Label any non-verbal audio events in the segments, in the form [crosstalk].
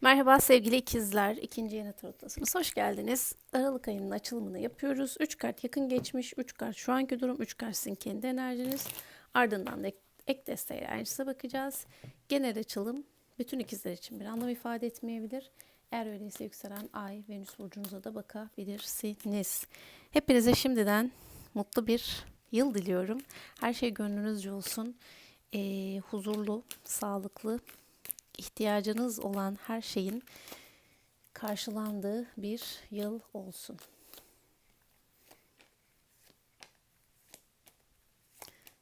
Merhaba sevgili ikizler. İkinci yeni tarotlasınız. Hoş geldiniz. Aralık ayının açılımını yapıyoruz. 3 kart yakın geçmiş, 3 kart şu anki durum, 3 kart sizin kendi enerjiniz. Ardından da ek desteği enerjisine bakacağız. Genel açılım bütün ikizler için bir anlam ifade etmeyebilir. Eğer öyleyse yükselen ay, Venüs burcunuza da bakabilirsiniz. Hepinize şimdiden mutlu bir yıl diliyorum. Her şey gönlünüzce olsun. Ee, huzurlu, sağlıklı, ihtiyacınız olan her şeyin karşılandığı bir yıl olsun.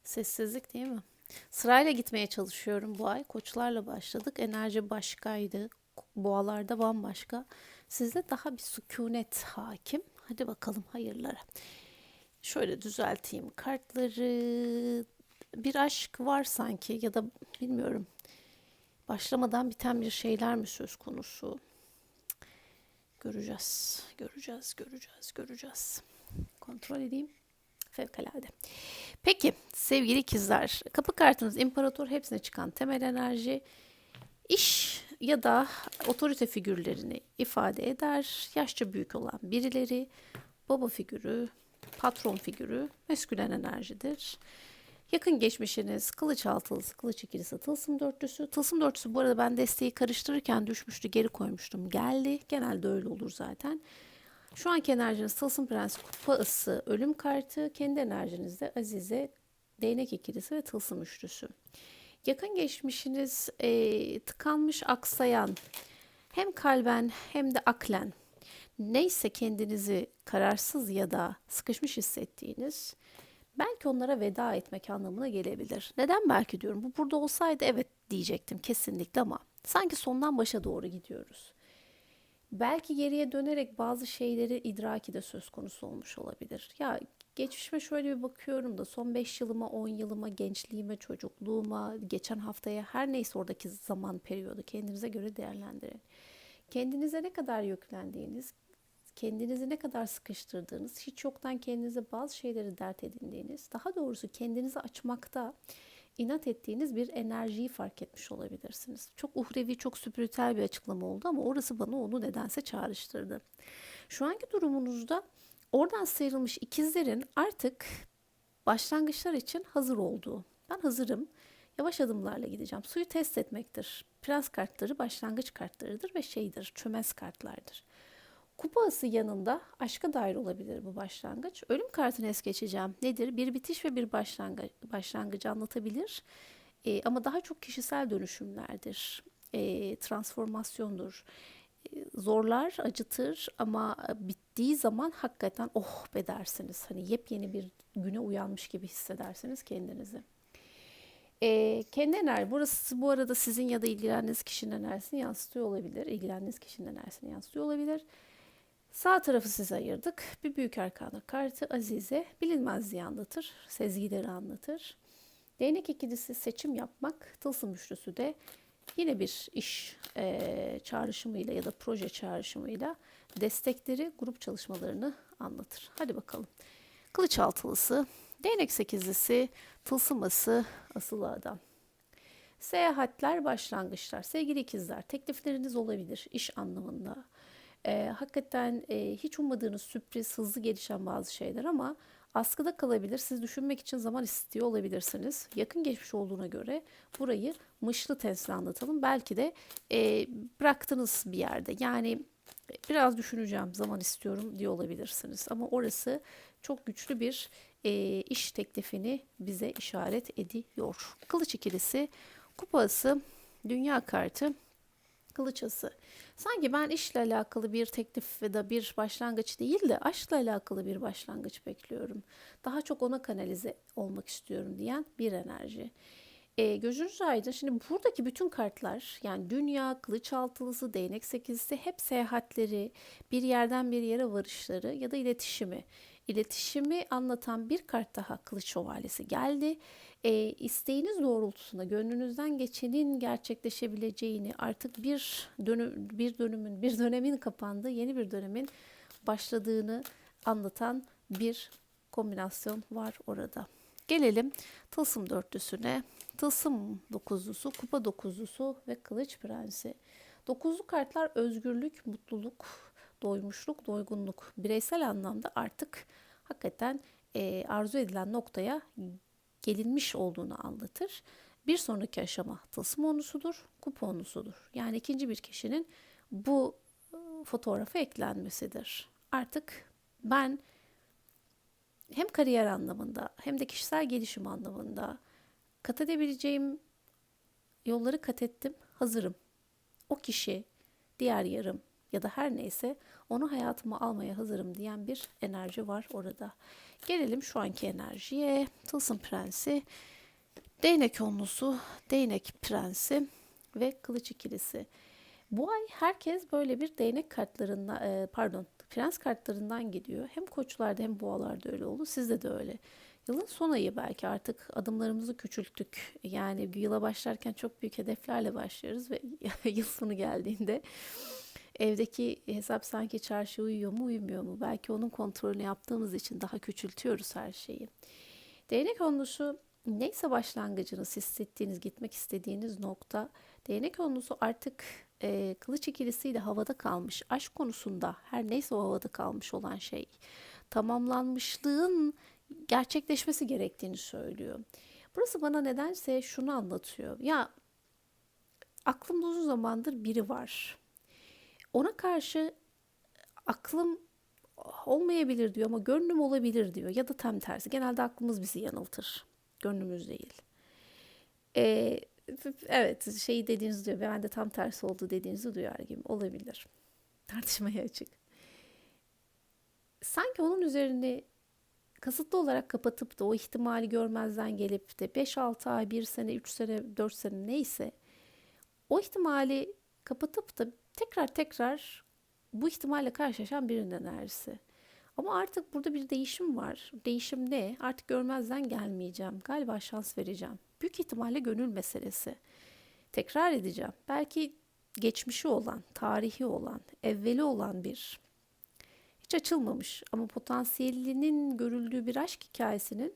Sessizlik değil mi? Sırayla gitmeye çalışıyorum bu ay. Koçlarla başladık. Enerji başkaydı. Boğalarda bambaşka. Sizde daha bir sükunet hakim. Hadi bakalım hayırlara. Şöyle düzelteyim kartları. Bir aşk var sanki ya da bilmiyorum başlamadan biten bir şeyler mi söz konusu? Göreceğiz, göreceğiz, göreceğiz, göreceğiz. Kontrol edeyim. Fevkalade. Peki sevgili ikizler, kapı kartınız imparator hepsine çıkan temel enerji iş ya da otorite figürlerini ifade eder. Yaşça büyük olan birileri, baba figürü, patron figürü meskülen enerjidir. Yakın geçmişiniz kılıç altılısı, kılıç ikilisi, tılsım dörtlüsü. Tılsım dörtlüsü bu arada ben desteği karıştırırken düşmüştü, geri koymuştum. Geldi. Genelde öyle olur zaten. Şu anki enerjiniz tılsım prensi, kupa ısı, ölüm kartı. Kendi enerjinizde azize, değnek ikilisi ve tılsım üçlüsü. Yakın geçmişiniz e, tıkanmış, aksayan, hem kalben hem de aklen neyse kendinizi kararsız ya da sıkışmış hissettiğiniz belki onlara veda etmek anlamına gelebilir. Neden belki diyorum? Bu burada olsaydı evet diyecektim kesinlikle ama sanki sondan başa doğru gidiyoruz. Belki geriye dönerek bazı şeyleri idraki de söz konusu olmuş olabilir. Ya geçmişime şöyle bir bakıyorum da son 5 yılıma, 10 yılıma, gençliğime, çocukluğuma, geçen haftaya her neyse oradaki zaman periyodu kendinize göre değerlendirin. Kendinize ne kadar yüklendiğiniz, kendinizi ne kadar sıkıştırdığınız, hiç yoktan kendinize bazı şeyleri dert edindiğiniz, daha doğrusu kendinizi açmakta inat ettiğiniz bir enerjiyi fark etmiş olabilirsiniz. Çok uhrevi, çok spiritüel bir açıklama oldu ama orası bana onu nedense çağrıştırdı. Şu anki durumunuzda oradan sıyrılmış ikizlerin artık başlangıçlar için hazır olduğu. Ben hazırım. Yavaş adımlarla gideceğim. Suyu test etmektir. Prens kartları başlangıç kartlarıdır ve şeydir, çömez kartlardır. Kupası yanında aşka dair olabilir bu başlangıç. Ölüm kartını es geçeceğim. Nedir? Bir bitiş ve bir başlangıç, başlangıcı anlatabilir. E, ama daha çok kişisel dönüşümlerdir. E, transformasyondur. E, zorlar, acıtır ama bittiği zaman hakikaten oh be dersiniz. Hani yepyeni bir güne uyanmış gibi hissedersiniz kendinizi. E, kendi enerji, burası bu arada sizin ya da ilgilendiğiniz kişinin enerjisini yansıtıyor olabilir. İlgilendiğiniz kişinin enerjisini yansıtıyor olabilir. Sağ tarafı size ayırdık. Bir büyük arkana kartı Azize bilinmezliği anlatır, sezgileri anlatır. Değnek ikilisi seçim yapmak, tılsım üçlüsü de yine bir iş e, çağrışımıyla ya da proje çağrışımıyla destekleri, grup çalışmalarını anlatır. Hadi bakalım. Kılıç altılısı, değnek sekizlisi, tılsıması, asılı adam. Seyahatler, başlangıçlar. Sevgili ikizler, teklifleriniz olabilir iş anlamında e, hakikaten e, hiç ummadığınız sürpriz, hızlı gelişen bazı şeyler ama askıda kalabilir. Siz düşünmek için zaman istiyor olabilirsiniz. Yakın geçmiş olduğuna göre burayı mışlı testle anlatalım. Belki de e, bıraktınız bir yerde. Yani biraz düşüneceğim, zaman istiyorum diye olabilirsiniz. Ama orası çok güçlü bir e, iş teklifini bize işaret ediyor. Kılıç ikilisi, kupası, dünya kartı, kılıçası. Sanki ben işle alakalı bir teklif ya da bir başlangıç değil de aşkla alakalı bir başlangıç bekliyorum. Daha çok ona kanalize olmak istiyorum diyen bir enerji. E, gözünüz aydın. Şimdi buradaki bütün kartlar yani dünya, kılıç altılısı, değnek sekizlisi hep seyahatleri, bir yerden bir yere varışları ya da iletişimi. İletişimi anlatan bir kart daha kılıç şövalyesi geldi e, isteğiniz doğrultusunda gönlünüzden geçenin gerçekleşebileceğini artık bir dönüm bir dönümün bir dönemin kapandığı yeni bir dönemin başladığını anlatan bir kombinasyon var orada. Gelelim tılsım dörtlüsüne. Tılsım dokuzlusu, kupa dokuzlusu ve kılıç prensi. Dokuzlu kartlar özgürlük, mutluluk, doymuşluk, doygunluk. Bireysel anlamda artık hakikaten e, arzu edilen noktaya gelinmiş olduğunu anlatır. Bir sonraki aşama tılsım onusudur, kupa onusudur. Yani ikinci bir kişinin bu e, fotoğrafa eklenmesidir. Artık ben hem kariyer anlamında hem de kişisel gelişim anlamında kat edebileceğim yolları kat ettim, hazırım. O kişi, diğer yarım ya da her neyse onu hayatıma almaya hazırım diyen bir enerji var orada. Gelelim şu anki enerjiye. Tılsım Prensi, Değnek Onlusu, Değnek Prensi ve Kılıç ikilisi. Bu ay herkes böyle bir değnek kartlarından, e, pardon prens kartlarından gidiyor. Hem koçlarda hem boğalarda öyle oldu. Sizde de öyle. Yılın son ayı belki artık adımlarımızı küçülttük. Yani yıla başlarken çok büyük hedeflerle başlıyoruz ve [laughs] yıl sonu geldiğinde evdeki hesap sanki çarşı uyuyor mu uyumuyor mu? Belki onun kontrolünü yaptığımız için daha küçültüyoruz her şeyi. Değnek onlusu neyse başlangıcınız hissettiğiniz, gitmek istediğiniz nokta. Değnek onlusu artık e, kılıç ikilisiyle havada kalmış. Aşk konusunda her neyse o havada kalmış olan şey. Tamamlanmışlığın gerçekleşmesi gerektiğini söylüyor. Burası bana nedense şunu anlatıyor. Ya aklımda uzun zamandır biri var. Ona karşı aklım olmayabilir diyor ama gönlüm olabilir diyor. Ya da tam tersi. Genelde aklımız bizi yanıltır. Gönlümüz değil. Ee, evet şey dediğiniz diyor. Ben de tam tersi oldu dediğinizi duyar gibi. Olabilir. [laughs] Tartışmaya açık. Sanki onun üzerine kasıtlı olarak kapatıp da o ihtimali görmezden gelip de 5-6 ay, 1 sene, 3 sene, 4 sene neyse o ihtimali kapatıp da tekrar tekrar bu ihtimalle karşılaşan birinin enerjisi. Ama artık burada bir değişim var. Değişim ne? Artık görmezden gelmeyeceğim. Galiba şans vereceğim. Büyük ihtimalle gönül meselesi. Tekrar edeceğim. Belki geçmişi olan, tarihi olan, evveli olan bir hiç açılmamış ama potansiyelinin görüldüğü bir aşk hikayesinin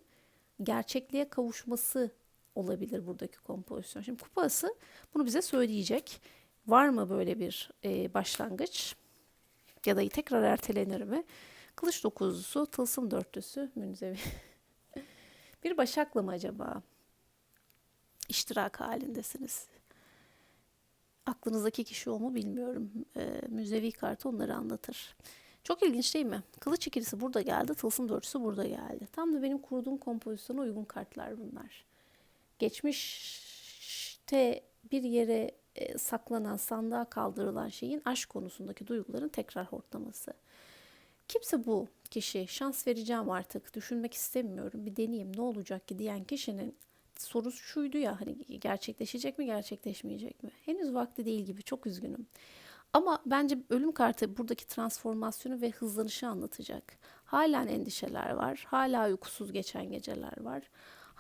gerçekliğe kavuşması olabilir buradaki kompozisyon. Şimdi kupası bunu bize söyleyecek. Var mı böyle bir e, başlangıç? Ya da tekrar ertelenir mi? Kılıç dokuzlusu, tılsım dörtlüsü, münzevi. [laughs] bir başakla mı acaba? İştirak halindesiniz. Aklınızdaki kişi o mu bilmiyorum. E, müzevi kartı onları anlatır. Çok ilginç değil mi? Kılıç ikilisi burada geldi, tılsım dörtlüsü burada geldi. Tam da benim kurduğum kompozisyona uygun kartlar bunlar. Geçmişte bir yere e, saklanan, sandığa kaldırılan şeyin aşk konusundaki duyguların tekrar hortlaması. Kimse bu kişi şans vereceğim artık, düşünmek istemiyorum, bir deneyeyim ne olacak ki diyen kişinin sorusu şuydu ya hani gerçekleşecek mi gerçekleşmeyecek mi? Henüz vakti değil gibi çok üzgünüm. Ama bence ölüm kartı buradaki transformasyonu ve hızlanışı anlatacak. Halen endişeler var. Hala uykusuz geçen geceler var.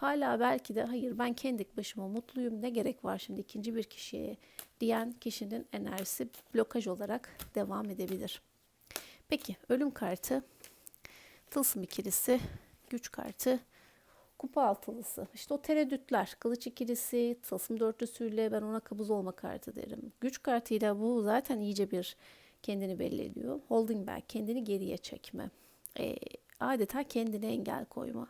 Hala belki de hayır ben kendi başıma mutluyum ne gerek var şimdi ikinci bir kişiye diyen kişinin enerjisi blokaj olarak devam edebilir. Peki ölüm kartı, tılsım ikilisi, güç kartı, kupa altılısı. İşte o tereddütler, kılıç ikilisi, tılsım dörtlüsüyle ben ona kabuz olma kartı derim. Güç kartıyla bu zaten iyice bir kendini belli ediyor. Holding back, kendini geriye çekme. E, adeta kendine engel koyma.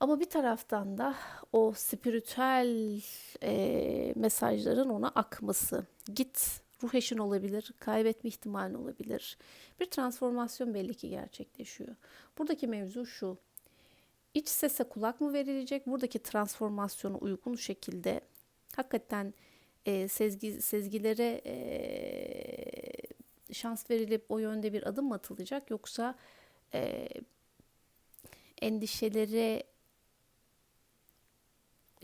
Ama bir taraftan da o spiritüel e, mesajların ona akması. Git ruh eşin olabilir, kaybetme ihtimalin olabilir. Bir transformasyon belli ki gerçekleşiyor. Buradaki mevzu şu. İç sese kulak mı verilecek? Buradaki transformasyonu uygun şekilde hakikaten e, sezgi, sezgilere e, şans verilip o yönde bir adım mı atılacak? Yoksa e, endişelere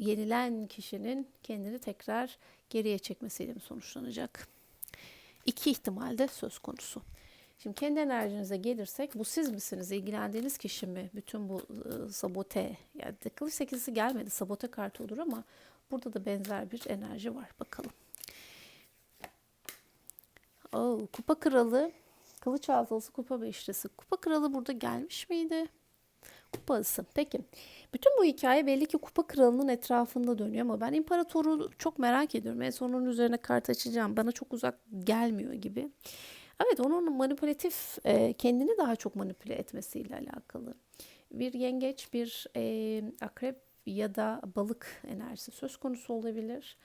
yenilen kişinin kendini tekrar geriye çekmesiyle mi sonuçlanacak? İki ihtimal de söz konusu. Şimdi kendi enerjinize gelirsek bu siz misiniz? İlgilendiğiniz kişi mi? Bütün bu e, sabote yani kılıç sekizisi gelmedi sabote kartı olur ama burada da benzer bir enerji var. Bakalım. Oh, kupa kralı, kılıç altılısı kupa beşlisi. Kupa kralı burada gelmiş miydi? Kupası. Peki. Bütün bu hikaye belli ki kupa kralının etrafında dönüyor ama ben imparatoru çok merak ediyorum. En son onun üzerine kart açacağım. Bana çok uzak gelmiyor gibi. Evet onun manipülatif, e, kendini daha çok manipüle etmesiyle alakalı. Bir yengeç, bir e, akrep ya da balık enerjisi söz konusu olabilir.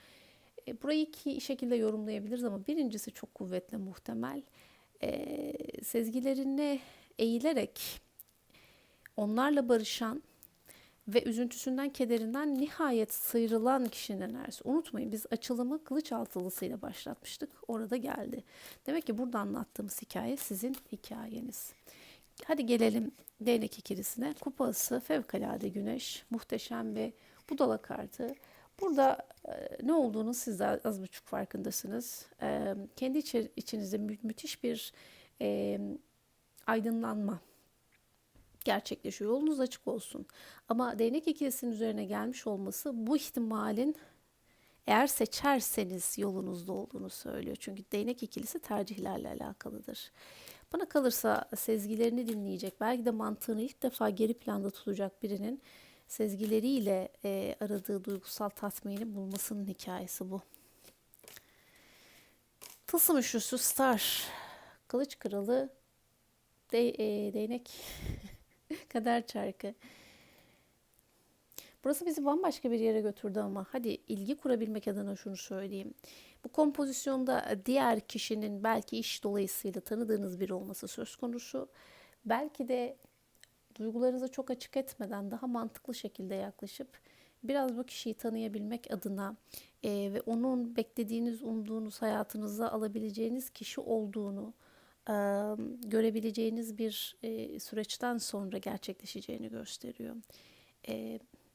E, burayı iki şekilde yorumlayabiliriz ama birincisi çok kuvvetli muhtemel. E, sezgilerine eğilerek onlarla barışan ve üzüntüsünden, kederinden nihayet sıyrılan kişinin enerjisi. Unutmayın biz açılımı kılıç altılısıyla başlatmıştık. Orada geldi. Demek ki burada anlattığımız hikaye sizin hikayeniz. Hadi gelelim değnek ikilisine. Kupası, fevkalade güneş, muhteşem bir budala kartı. Burada e, ne olduğunu siz de az buçuk farkındasınız. E, kendi içi, içinizde mü- müthiş bir e, aydınlanma gerçekleşiyor. Yolunuz açık olsun. Ama değnek ikilisinin üzerine gelmiş olması bu ihtimalin eğer seçerseniz yolunuzda olduğunu söylüyor. Çünkü değnek ikilisi tercihlerle alakalıdır. Bana kalırsa sezgilerini dinleyecek, belki de mantığını ilk defa geri planda tutacak birinin sezgileriyle e, aradığı duygusal tatmini bulmasının hikayesi bu. Tılsım üçlüsü Star, Kılıç Kralı, de, e, Değnek, [laughs] Kader Çarkı. Burası bizi bambaşka bir yere götürdü ama hadi ilgi kurabilmek adına şunu söyleyeyim. Bu kompozisyonda diğer kişinin belki iş dolayısıyla tanıdığınız biri olması söz konusu. Belki de duygularınızı çok açık etmeden daha mantıklı şekilde yaklaşıp biraz bu kişiyi tanıyabilmek adına e, ve onun beklediğiniz, umduğunuz hayatınıza alabileceğiniz kişi olduğunu görebileceğiniz bir süreçten sonra gerçekleşeceğini gösteriyor.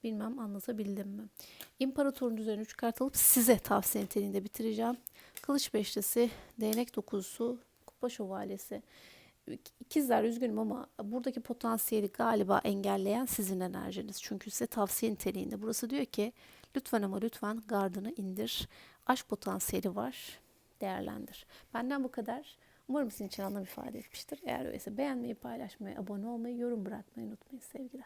Bilmem anlatabildim mi? İmparatorun üzerine 3 kart alıp size tavsiye niteliğinde bitireceğim. Kılıç beşlisi, değnek dokuzusu, kupa şövalyesi. İkizler üzgünüm ama buradaki potansiyeli galiba engelleyen sizin enerjiniz. Çünkü size tavsiye niteliğinde. Burası diyor ki lütfen ama lütfen gardını indir. Aşk potansiyeli var. Değerlendir. Benden bu kadar. Umarım sizin için anlam ifade etmiştir. Eğer öyleyse beğenmeyi, paylaşmayı, abone olmayı, yorum bırakmayı unutmayın sevgiler.